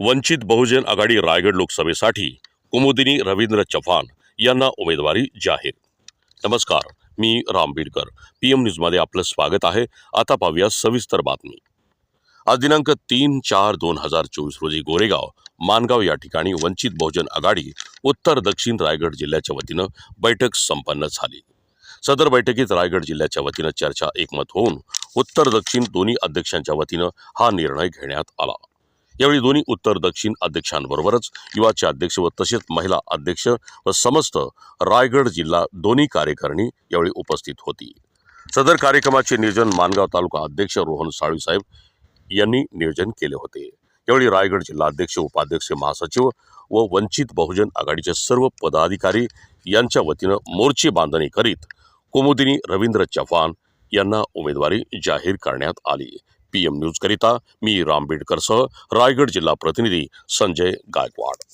वंचित बहुजन आघाडी रायगड लोकसभेसाठी कुमुदिनी रवींद्र चव्हाण यांना उमेदवारी जाहीर. नमस्कार मी राम बीडकर. पी एम न्यूजमध्ये आपलं स्वागत आहे. आता पाहूया सविस्तर बातमी. आज दिनांक तीन चार दोन हजार चोवीस रोजी गोरेगाव मानगाव या ठिकाणी वंचित बहुजन आघाडी उत्तर दक्षिण रायगड जिल्ह्याच्या वतीनं बैठक संपन्न झाली. सदर बैठकीत रायगड जिल्ह्याच्या वतीनं चर्चा एकमत होऊन उत्तर दक्षिण दोन्ही अध्यक्षांच्या वतीनं हा निर्णय घेण्यात आला. यावेळी दोन्ही उत्तर दक्षिण अध्यक्षांबरोबरच युवाचे अध्यक्ष व तसेच महिला अध्यक्ष व समस्त रायगड जिल्हा दोन्ही कार्यकारिणी यावेळी उपस्थित होती. सदर कार्यक्रमाचे नियोजन मानगाव तालुका अध्यक्ष रोहन साळवीसाहेब यांनी नियोजन केले होते. यावेळी रायगड जिल्हा अध्यक्ष उपाध्यक्ष महासचिव व वंचित बहुजन आघाडीचे सर्व पदाधिकारी यांच्या वतीनं मोर्चे बांधणी करीत कुमुदिनी रवींद्र चव्हाण यांना उमेदवारी जाहीर करण्यात आली. पी एम न्यूजकरिता मी रामबीडकरसह रायगड जिल्हा प्रतिनिधी संजय गायकवाड.